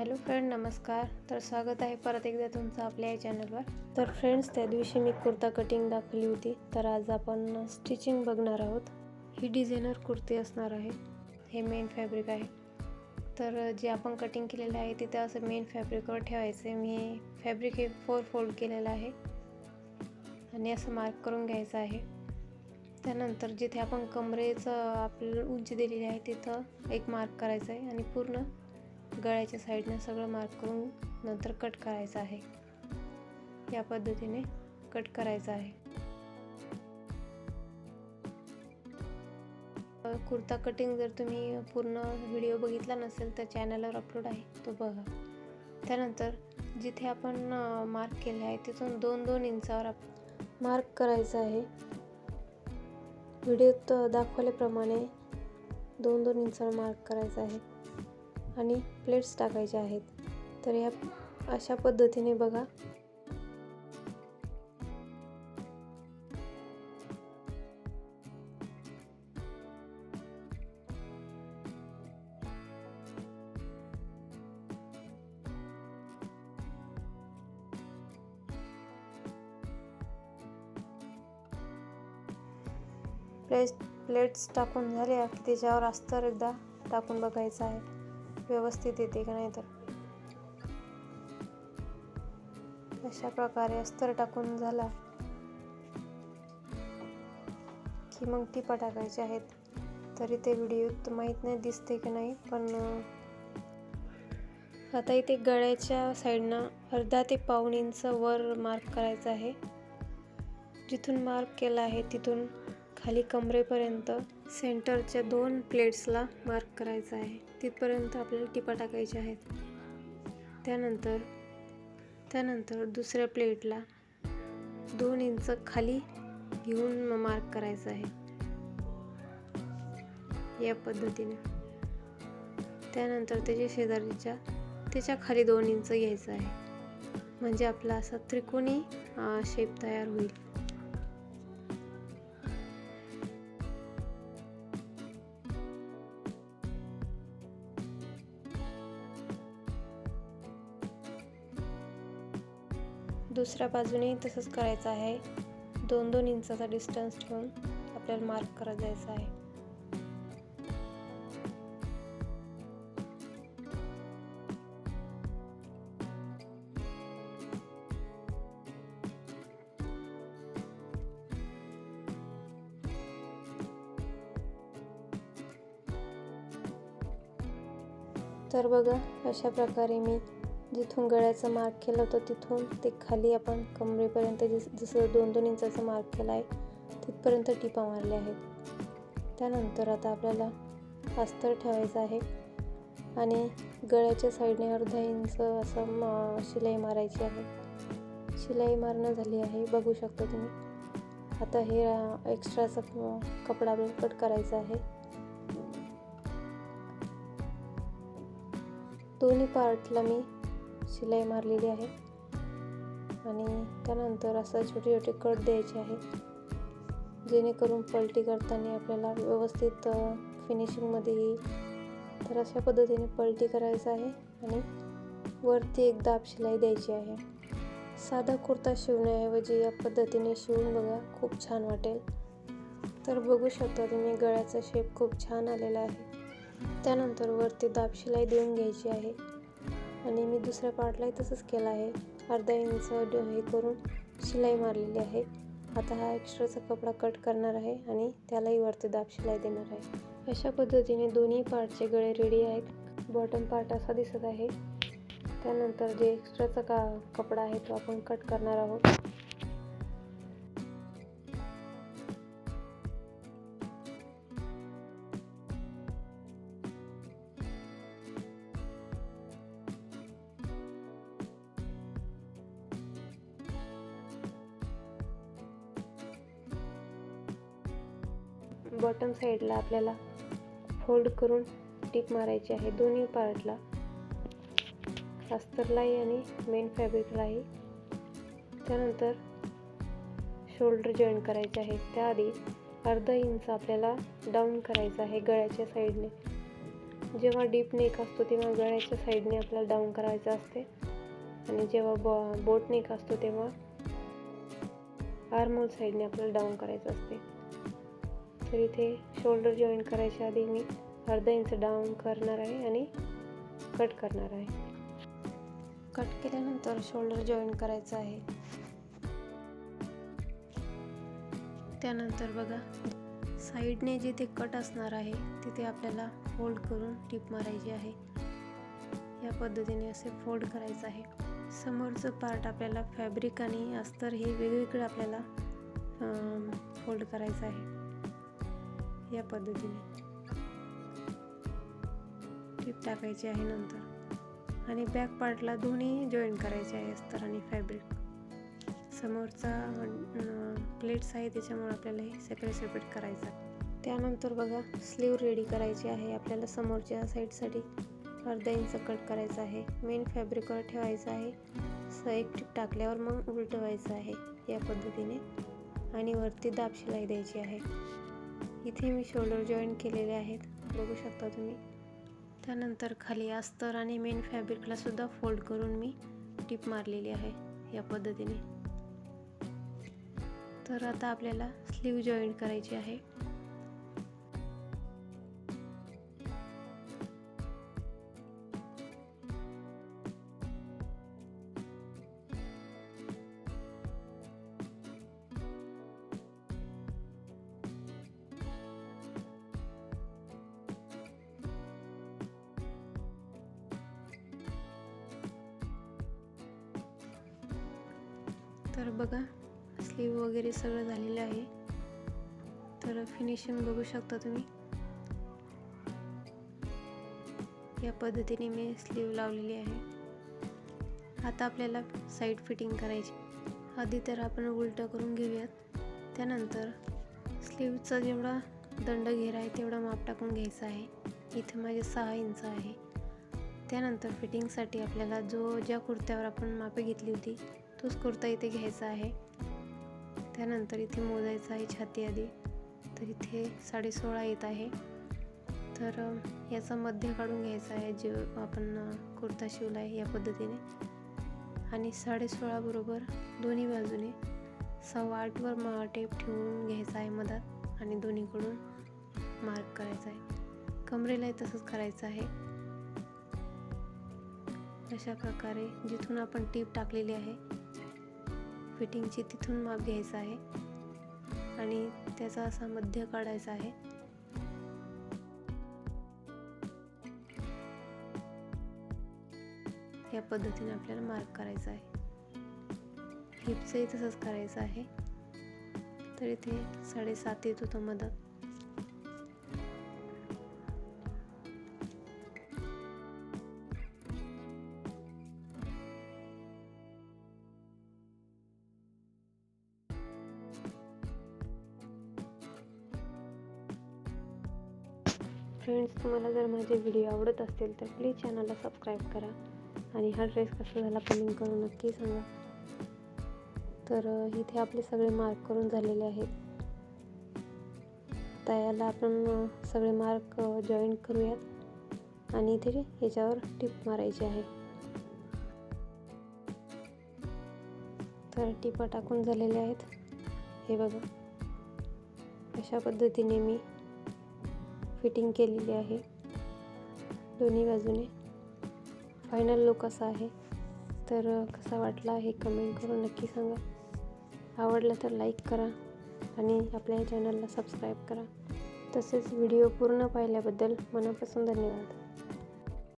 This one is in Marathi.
हॅलो फ्रेंड नमस्कार. तर स्वागत आहे परत एकदा तुमचं आपल्या या चॅनलवर. तर फ्रेंड्स त्या दिवशी मी कुर्ता कटिंग दाखवली होती. तर आज आपण स्टिचिंग बघणार आहोत. ही डिझायनर कुर्ती असणार आहे. हे मेन फॅब्रिक आहे. तर जे आपण कटिंग केलेलं आहे तिथे असं मेन फॅब्रिकवर ठेवायचं आहे मी फॅब्रिक हे फोर फोल्ड केलेलं आहे. आणि असं मार्क करून घ्यायचं आहे. त्यानंतर जिथे आपण कमरेचं आपल्याला उंची दिलेली आहे तिथं एक मार्क करायचं आहे आणि पूर्ण गळ्याच्या साईडने सगळं मार्क करून नंतर कट करायचं आहे. या पद्धतीने कट करायचं आहे. कुर्ता कटिंग जर तुम्ही पूर्ण व्हिडिओ बघितला नसेल तर चॅनलवर अपलोड आहे तो बघा. त्यानंतर जिथे आपण मार्क केले आहे तिथून दोन दोन इंचावर मार्क करायचं आहे. व्हिडिओत दाखवल्याप्रमाणे दोन दोन इंचावर मार्क करायचं आहे. आणि प्लेट्स टाकायचे आहेत. तर या अशा पद्धतीने बघा. प्लेट्स प्लेट्स टाकून झाल्या की त्याच्यावर अस्तर एकदा टाकून बघायचं आहे. व्यवस्थित येते का नाही तर? अशा प्रकारे अस्तर टाकून झाला. की मग टिपा टाकायच्या आहेत. तरी ते व्हिडिओत माहीत नाही दिसते की नाही पण आता इथे गळ्याच्या साईडनं अर्धा ते पाऊण इंच वर मार्क करायचं आहे. जिथून मार्क केला आहे तिथून खाली कमरेपर्यंत सेंटरच्या दोन प्लेट्सला मार्क करायचं आहे. तिथपर्यंत आपल्याला टिपा टाकायच्या आहेत. त्यानंतर त्यानंतर दुसऱ्या प्लेटला दोन इंच खाली घेऊन मार्क करायचं आहे. या पद्धतीने. त्यानंतर त्याच्या शेजारीच्या त्याच्याखाली दोन इंच घ्यायचं आहे. म्हणजे आपला असा त्रिकोणी शेप तयार होईल. दुसऱ्या बाजूने तसंच करायचं आहे. दोन दोन इंचाचा डिस्टन्स ठेवून आपल्याला मार्क करत जायचं आहे. तर बघा अशा प्रकारे मी जिथून गळ्याचं मार्क केलं होतं तिथून ते खाली आपण कमरेपर्यंत जस जसं दोन दोन इंचाचं मार्क केला आहे तिथपर्यंत टिपा मारल्या आहेत. त्यानंतर आता आपल्याला अस्तर ठेवायचं आहे आणि गळ्याच्या साईडने अर्धा इंच असं म शिलाई मारायची आहे. शिलाई मारणं झाली आहे बघू शकता तुम्ही. आता हे एक्स्ट्राचा कपडा आपल्याला कट करायचा आहे. दोन्ही पार्टला मी शिलाई मारलेली आहे. आणि त्यानंतर असं छोटे छोटे कट द्यायचे आहे. जेणेकरून पलटी करताना आपल्याला व्यवस्थित फिनिशिंगमध्ये येईल तर अशा पद्धतीने पलटी करायचं आहे आणि वरती एक दाब शिलाई द्यायची आहे. साधा कुर्ता शिवण्याऐवजी या पद्धतीने शिवून बघा खूप छान वाटेल. तर बघू शकता तुम्ही गळ्याचा शेप खूप छान आलेला आहे. त्यानंतर वरती दाब शिलाई देऊन घ्यायची आहे. आणि मी दुसऱ्या पार्टलाही तसंच केलं आहे. अर्धा इंच हे करून शिलाई मारलेली आहे. आता हा एक्स्ट्राचा कपडा कट करणार आहे आणि त्यालाही वरती दाब शिलाई देणार आहे. अशा पद्धतीने दोन्ही पार्टचे गळे रेडी आहेत. बॉटम पार्ट असा दिसत आहे. त्यानंतर जे एक्स्ट्राचा का कपडा आहे तो आपण कट करणार आहोत. बॉटम साईडला आपल्याला फोल्ड करून टीप मारायची आहे. दोन्ही पार्टला अस्तरलाही आणि मेन फॅब्रिकलाही त्यानंतर शोल्डर जॉईन करायचे आहे. त्याआधी अर्धा इंच आपल्याला डाऊन करायचं आहे गळ्याच्या साईडने जेव्हा डीप नेक असतो तेव्हा गळ्याच्या साईडने आपल्याला डाऊन करायचं असते. आणि जेव्हा बॉ बोट नेक असतो तेव्हा आर्मोल साईडने आपल्याला डाऊन करायचं असते. तर इथे शोल्डर जॉईन करायच्या आधी मी अर्धा इंच डाऊन करणार आहे आणि कट करणार आहे. कट केल्यानंतर शोल्डर जॉईन करायचं आहे. त्यानंतर बघा साईडने जिथे कट असणार आहे तिथे आपल्याला फोल्ड करून टिप मारायची आहे. या पद्धतीने असे फोल्ड करायचं आहे. समोरचं पार्ट आपल्याला फॅब्रिक आणि अस्तर हे वेगवेगळं आपल्याला फोल्ड करायचं आहे. या पद्धतीने. टीप टाकायची आहे नंतर. आणि बॅक पार्टला दोन्ही जॉईन करायचे आहे अस्तर आणि फॅब्रिक समोरचा प्लेट्स आहे त्याच्यामुळे आपल्याला हे सेपरेट सेपरेट करायचं त्यानंतर बघा स्लीव रेडी करायची आहे. आपल्याला समोरच्या साईडसाठी अर्धा इंच कट करायचा आहे. मेन फॅब्रिकवर ठेवायचं आहे. स एक टीप टाकल्यावर मग उलटवायचं आहे या पद्धतीने. आणि वरती दाब शिलाई द्यायची आहे. इथे मी शोल्डर जॉईन केलेले आहेत. बघू शकता तुम्ही. त्यानंतर खाली अस्तर आणि मेन फॅब्रिकला सुद्धा फोल्ड करून मी टीप मारलेली आहे या पद्धतीने. तर आता आपल्याला स्लीव जॉईन करायची आहे. तर बघा स्लीव वगैरे सगळं झालेलं आहे. तर फिनिशिंग बघू शकता तुम्ही. या पद्धतीने मी स्लीव लावलेली आहे. आता आपल्याला साईड फिटिंग करायची. आधी तर आपण उलटं करून घेऊयात. त्यानंतर स्लीवचा जेवढा दंड घेरा आहे तेवढा माप टाकून घ्यायचा आहे. इथं माझे सहा इंच आहे. त्यानंतर फिटिंगसाठी आपल्याला जो ज्या कुर्त्यावर आपण मापे घेतली होती तोच कुर्ता इथे घ्यायचा आहे. त्यानंतर इथे मोजायचा आहे छाती आधी. तर इथे साडेसोळा येत आहे. तर याचा मध्य काढून घ्यायचा आहे जे आपण कुर्ता शिवला आहे या पद्धतीने. आणि साडेसोळाबरोबर दोन्ही बाजूने सव्वा आठवर मा टेप ठेवून घ्यायचा आहे मधात आणि दोन्हीकडून मार्क करायचा आहे. कमरेलाही तसंच करायचं आहे. अशा प्रकारे जिथून आपण टीप टाकलेली आहे फिटिंगची तिथून माप घ्यायचं आहे आणि त्याचा असा मध्य काढायचा आहे. या पद्धतीने आपल्याला मार्क करायचा आहे. हिपचंही तसंच करायचं आहे. तर इथे साडेसात येत होतं मदत. फ्रेंड्स तुम्हाला जर माझे व्हिडिओ आवडत असतील तर प्लीज चॅनलला सबस्क्राईब करा. आणि हा ड्रेस कसा झाला कमेंट करून नक्की सांगा. तर इथे आपले सगळे मार्क करून झालेले आहेत. आता याला आपण सगळे मार्क जॉईन करूयात. आणि इथे याच्यावर टिप मारायची आहे. तर टिपा टाकून झालेले आहेत. हे बघा. अशा पद्धतीने मी फिटिंग केलेली आहे. दोन्ही बाजूने. फायनल लुक असा आहे. तर कसा वाटला हे कमेंट करून नक्की सांगा. आवडलं तर लाईक करा आणि आपल्या चॅनलला सबस्क्राईब करा. तसेच व्हिडिओ पूर्ण पाहिल्याबद्दल मनापासून धन्यवाद.